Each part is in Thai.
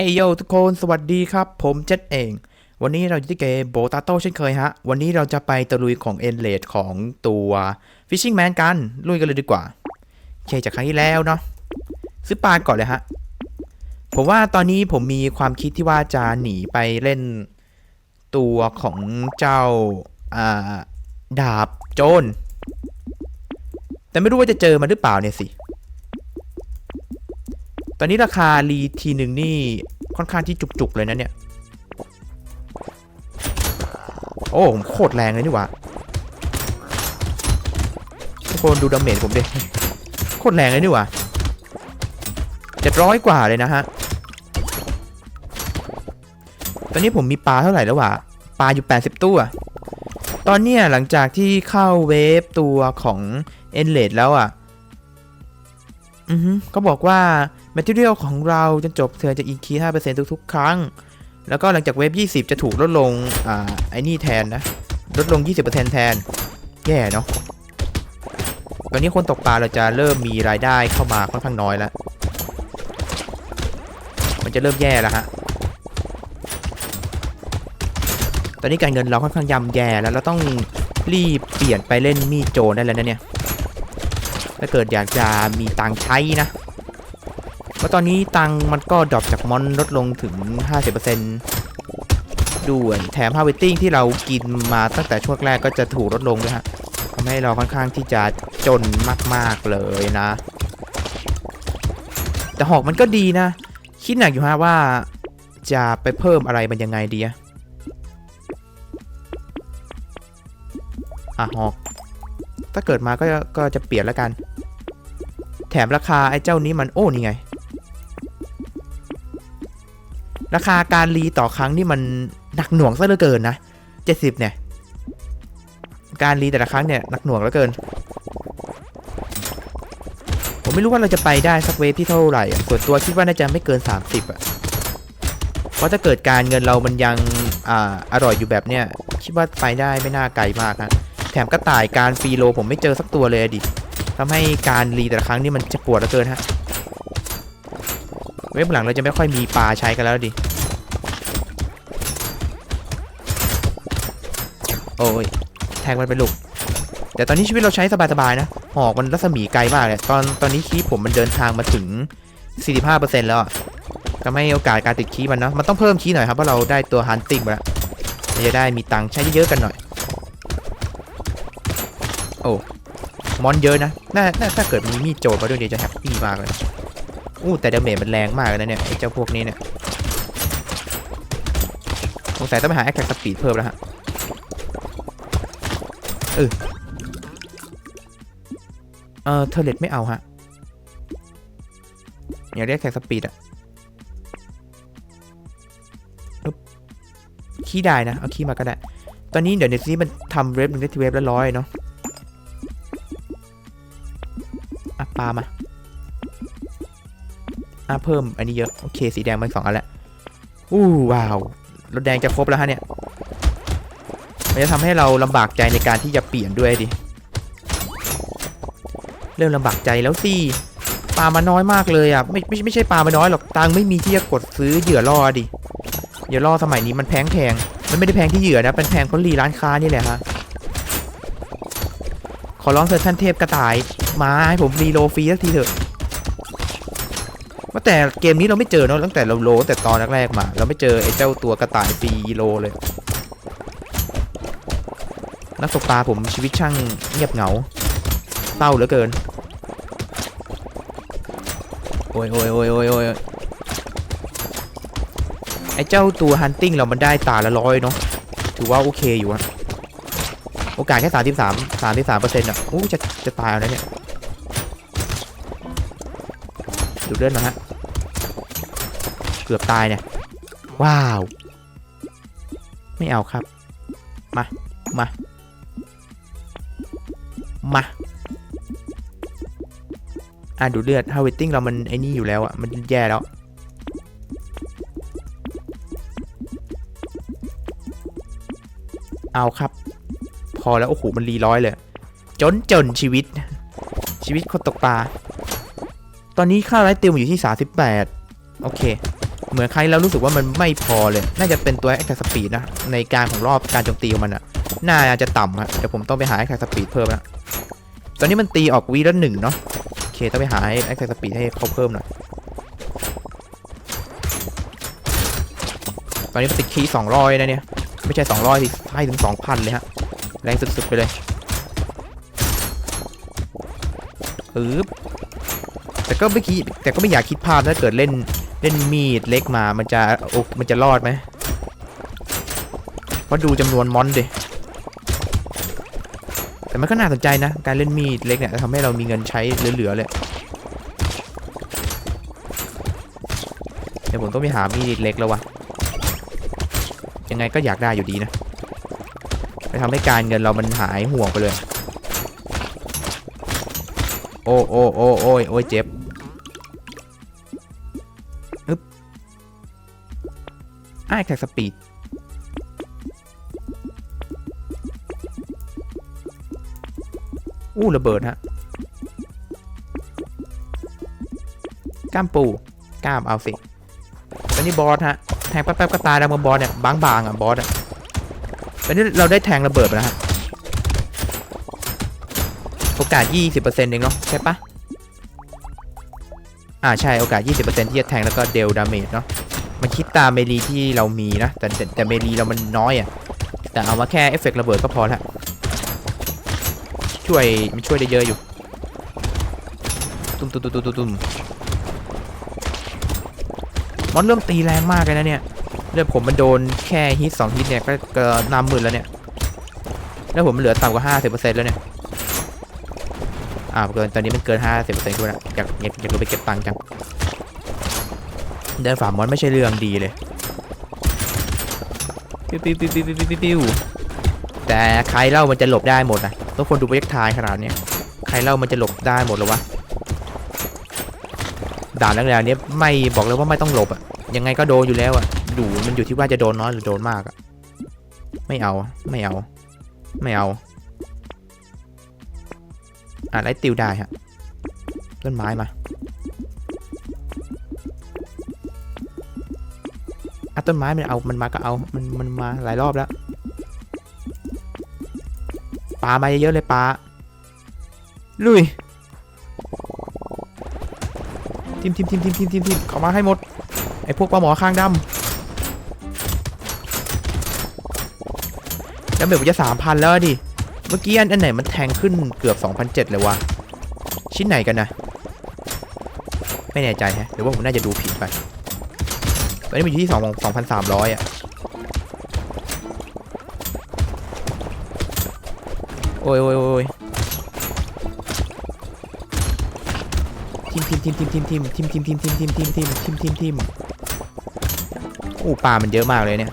เอโยทุกคนสวัสดีครับ ผมเจ็ดเอง วันนี้เราอยู่ที่เกมโบตาโต้เช่นเคยฮะ วันนี้เราจะไปตะลุยของเอ็นเลดของตัว Fishing Man กัน ลุยกันเลยดีกว่าโอเคจากครั้งที่แล้วเนาะซื้อปลาก่อนเลยฮะ ผมว่าตอนนี้ผมมีความคิดที่ว่าจะหนีไปเล่นตัวของเจ้าอ่าดาบโจรแต่ไม่รู้ว่าจะเจอมันหรือเปล่าเนี่ยสิ ตอนนี้ราคารีทีหนึ่งนี่ค่อนข้างที่จุกๆเลยนะเนี่ย โอ้ผมโคตรแรงเลยนี่หว่าทุกคนดูดาเมจผมดิ โคตรแรงเลยนี่หว่าเจ็ดร้อยกว่าเลยนะฮะ ตอนนี้ผมมีปลาเท่าไหร่แล้ววะ ปลาอยู่ 80 ตัว ตอนเนี้ยหลังจากที่เข้าเวฟตัวของเอ็นเลดแล้วอะ อือฮึเขาบอกว่า Material ของเราจนจบเธอจะอีคี5%ทุกๆ ครั้ง แล้วก็หลังจากเวฟ 20 จะถูกลดลง อ่า ไอ้นี่แทนนะ ลดลง 20%แทน แย่เนาะ ตอนนี้คนตกปลาเราจะเริ่มมีรายได้เข้ามาค่อนข้างน้อยแล้ว มันจะเริ่มแย่แล้วฮะ ตอนนี้การเงินเราค่อนข้างย่ำแย่แล้วเราต้องรีบเปลี่ยนไปเล่นมีดโจรได้แล้วนะเนี่ย ถ้าเกิดอยากจะมีตังใช้นะ เพราะตอนนี้ตังมันก็ดรอปจากมอนลดลงถึง 50%ด้วย แถมฮาร์เวตติ้งที่เรากินมาตั้งแต่ช่วงแรกก็จะถูกลดลงด้วยฮะทำให้เราค่อนข้างที่จะจนมากๆเลยนะ แต่หอกมันก็ดีนะ คิดหนักอยู่ฮะว่าจะไปเพิ่มอะไรมันยังไงดีอะอะหอก ถ้าเกิดมาก็ก็จะเปลี่ยนแล้วกัน แถมราคาไอ้เจ้านี้มันโอ้นี่ไง ราคาการรีต่อครั้งนี่มันหนักหน่วงซะเหลือเกินนะ70เนี่ย การรีแต่ละครั้งเนี่ยหนักหน่วงเหลือเกิน ผมไม่รู้ว่าเราจะไปได้สักเวฟที่เท่าไหร่ส่วนตัวคิดว่าน่าจะไม่เกิน 30อะเพราะถ้าเกิดการเงินเรามันยังอ่าอร่อยอยู่แบบเนี้ยคิดว่าไปได้ไม่น่าไกลมากฮะแถมกระต่ายการฟรีโลผมไม่เจอสักตัวเลยอะดิทำให้การรีแต่ละครั้งนี่มันจะปวดเหลือเกินฮะ ว็บหลังเราจะไม่ค่อยมีปลาใช้กันแล้วดิ โอ้ย แทงมันไปลูก แต่ตอนนี้ชีวิตเราใช้สบายๆนะ หอกมันรัศมีไกลมากเลย ตอนตอนนี้คีผมมันเดินทางมาถึง 45%แล้วอะทำให้โอกาสการติดคีมันเนาะมันต้องเพิ่มคีหน่อยครับ เพราะเราได้ตัวฮันติงมาแล้วจะได้มีตังค์ใช้เยอะๆกันหน่อย โอ้มอนเยอะนะน่าถ้าเกิดมีมีดโจรมาด้วยเดี๋ยวจะแฮปปี้มากเลย อู้แต่ดาเมจมันแรงมากเลยนะเนี่ยเจ้าพวกนี้เนี่ยสงสัยต้องไปหาแอคแท็กสปีดเพิ่มแล้วฮะเออเออเทเลตไม่เอาฮะอย่ากได้แท็กสปีดอะขี้ได้นะ เอาขี้มาก็ได้ ตอนนี้เดี๋ยวเนซีมันทำเว็บหนึ่งได้ทีเว็บละร้อยเนาะอะปามา อะเพิ่มอันนี้เยอะ โอเคสีแดงมันสองอันล้วอู้ว้าวรถแดงจะครบแล้วฮะเนี่ยมันจะทำให้เราลำบากใจในการที่จะเปลี่ยนด้วยดิเริ่มลำบากใจแล้วสิปลามาน้อยมากเลยอะไม่ไม่ไม่ใช่ปลามาน้อยหรอกตังไม่มีที่จะกดซื้อเหยื่อล่อดิเหยื่อล่อสมัยนี้มันแพงแพงมันไม่ได้แพงที่เหยื่อนะเป็นแพงเพราะรีร้านค้านี่แหละฮะขอร้องเถอะท่านเทพกระต่ายมาให้ผมรีโลฟรีสักทีเถอะ ว่าแต่เกมนี้เราไม่เจอเนอะตั้งแต่เราโลตั้งแต่ตอนแรกๆมา เราไม่เจอไอ้เจ้าตัวกระต่ายฟรีโลเลย นักตกปลาผมชีวิตช่างเงียบเหงาเศร้าเหลือเกิน โอ้ยโอ้ยโอ้ยโอ้ยโอ้ยไอ้เจ้าตัวฮันติ n งเรามันได้ตาละร้อยเนาะถือว่าโอเคอยู่อะโอกาสแค่สามสิบสามสามสิบสามเปอร์เซ็นต์อะโอ้จะจะตายแล้วเนี่ย ดูเลือดมาฮะ เกือบตายเนี่ย ว้าว ไม่เอาครับ มา มา มาอะดูเลือดฮาวเวตติ้งเรามันไอ้นี่อยู่แล้วอะมันแย่แล้ว เอาครับ พอแล้ว โอ้โห มันรีร้อยเลย จนจนชีวิต ชีวิตคนตกปลา ตอนนี้ค่าไลท์ติวอยู่ที่ 38 โอเค เหมือนใครแล้วรู้สึกว่ามันไม่พอเลย น่าจะเป็นตัว attack speed นะ ในการของรอบการโจมตีของมันอะน่าจะต่ำฮะเดี๋ยวผมต้องไปหา attack speed เพิ่มนะตอนนี้มันตีออกวีละหนึ่งเนาะโอเคต้องไปหา attack speed ให้เขาเพิ่มหน่อยตอนนี้ติดคีย์สองร้อยนะเนี่ย ไม่ใช่สองร้อยสิให้ถึงสองพันเลยฮะ แรงสุดๆไปเลยปึ๊บ แต่ก็ไม่คิดแต่ก็ไม่อยากคิดภาพถ้าเกิดเล่นเล่นมีดเล็กมา มันจะโอมันจะรอดไหมเพราะดูจำนวนมอนดิแต่มันก็น่าสนใจนะ การเล่นมีดเล็กเนี่ยจะทำให้เรามีเงินใช้เหลือๆเลยเดี๋ยวผมต้องไปหามีดเล็กแล้ววะยังไงก็อยากได้อยู่ดีนะไปทำให้การเงินเรามันหายห่วงไปเลย โอ้โอ้โอ้โอ้ยโอ้ยเจ็บ ไอ้แท็กสปีดอู้ระเบิดฮะกล้ามปูกล้ามเอาสิตอนนี้บอสฮะแทงแป๊บๆก็ตายแล้วกับบอสเนี่ยบางๆอะบอสอะตอนนี้เราได้แทงระเบิดไปแล้วฮะโอกาส 20%เองเนาะใช่ปะอ่าใช่โอกาส 20%ที่จะแทงแล้วก็เดลดาเมจเนาะ มันคิดตามเมลีที่เรามีนะ แต่แต่แต่เมลีเรามันน้อยอะ แต่เอามาแค่เอฟเฟกต์ระเบิดก็พอละช่วยมันช่วยได้เยอะอยู่ ตุ้มตุ้มตุ้มตุ้มตุ้มมอนเริ่มตีแรงมากเลยนะเนี่ยเลือดผมมันโดนแค่ฮิตสองฮิตเนี่ยก็ก็น้ำมืดแล้วเนี่ยแล้วผมมันเหลือต่ำกว่าห้าสิบเปอร์เซ็นต์แล้วเนี่ยอ่าเกินตอนนี้มันเกินห้าสิบเปอร์เซ็นต์แล้วอยากอยากอยากรู้ไปเก็บตังค์จัง เดินฝ่ามอนไม่ใช่เรื่องดีเลยปิ้วปิ้วปิ้วปิ้วปิ้วปิ้วปิ้วแต่ใครเล่ามันจะหลบได้หมดนะทุกคนดูโปรเจกทายขนาดนี้ใครเล่ามันจะหลบได้หมดหรอวะด่านแรกๆเนี้ยไม่บอกเลยว่าไม่ต้องหลบอะยังไงก็โดนอยู่แล้วอะดูมันอยู่ที่ว่าจะโดนน้อยหรือโดนมากอะไม่เอาไม่เอา ไม่เอาอะไล่ติวได้ฮะต้นไม้มา อะต้นไม้มันเอา มันมาก็เอา มัน มันมาหลายรอบแล้ว ปลามาเยอะๆเลยปลา ลุยทีมทีมทีมทีมทีมทีมทีมเข้ามาให้หมด ไอพวกปลาหมอข้างดำแล้วเบลจะสามพันแล้วดิ เมื่อกี้อันไหนมันแทงขึ้นเกือบ2,007เลยวะ ชิ้นไหนกันนะ ไม่แน่ใจฮะหรือว่าผมน่าจะดูผิดไป อนนี้มันอยู่ที่2 2,300อะ โอ้ยโอ้ยโอ้ยทีมทีมทีมทีมทีมทีมทีมทีมทีมทีมทีมทีมทีมทีมทีมทีมโอ้ปลามันเยอะมากเลยเนี่ย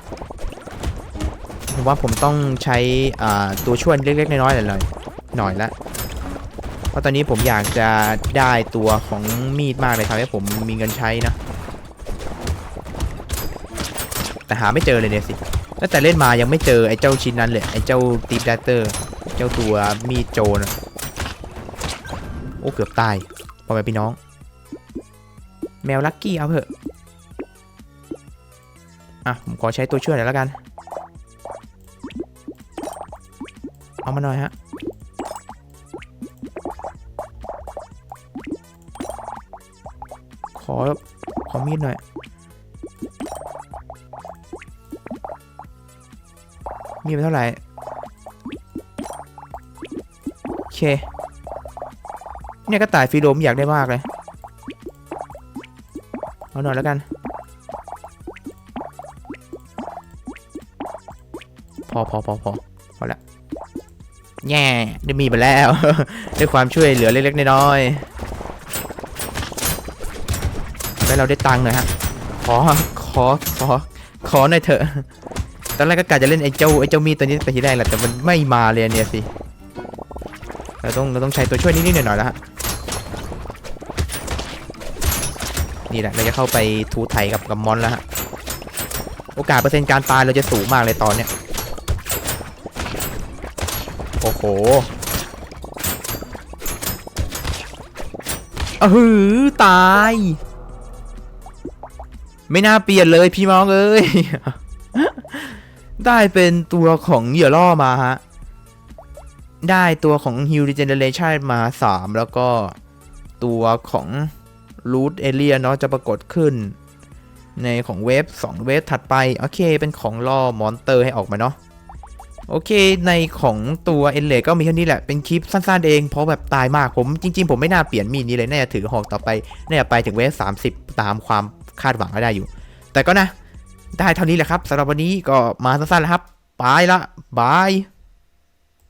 ผมว่าผมต้องใช้ตัวช่วยเล็กๆน้อยๆหน่อยหน่อยละเพราะตอนนี้ผมอยากจะได้ตัวของมีดมากเลยทำให้ผมมีเงินใช้นะ หาไม่เจอเลยเนี่ยสิตั้งแต่เล่นมายังไม่เจอไอ้เจ้าชิ้นนั้นเลยไอ้เจ้าตีฟแดตเตอร์ เจ้าตัวมีดโจรโอ้เกือบตายพอแม่พี่น้อง แมวลักกี้เอาเถอะอะผมขอใช้ตัวช่วยหน่อยแล้วกัน เอามาหน่อยฮะขอขอมีดหน่อย มีไปเท่าไหร่ โอเค เนี่ยก็ต่ายฟรีโดมอยากได้มากเลย เอาหน่อยแล้วกัน พอพอพอพอพอละแง่ได้มีไปแล้ว ด้วยความช่วยเหลือเล็กๆน้อยๆแล้วเราได้ตังค์หน่อยฮะ ขอ ขอ ขอ ขอหน่อยเถอะ ตอนแรกก็กะจะเล่นไอ้เจ้าไอ้เจ้ามีตัวนี้ไปทีแรกแหละแต่มันไม่มาเลยเนี่ยสิเราต้องเราต้องใช้ตัวช่วยนิดๆหน่อยๆแล้วฮะนี่แหละเราจะเข้าไปทูไทยกับกับมอนแล้วฮะโอกาสเปอร์เซ็นต์การตายเราจะสูงมากเลยตอนเนี้ยโอ้โหเออหือตาย ไม่น่าเปลี่ยนเลยพี่น้องเอ้ย ได้เป็นตัวของเหยื่อล่อมาฮะ ได้ตัวของ Heal Regeneration มา3แล้วก็ตัวของ Root Area เนาะจะปรากฏขึ้น ในของเวฟ2 เวฟถัดไป โอเค เป็นของล่อมอนเตอร์ให้ออกมาเนาะโอเค ในของตัวเอเลก็มีแค่นี้แหละ เป็นคลิปสั้นๆเอง เพราะแบบตายมากผมจริง ๆ ผมไม่น่าเปลี่ยนมีดนี้เลย น่าจะถือหอกต่อไป น่าจะไปถึงเวฟ30 ตามความคาดหวังก็ได้อยู่ แต่ก็นะ ได้เท่านี้แหละครับสำหรับวันนี้ก็มาสั้นๆแล้วครับ ไปละบาย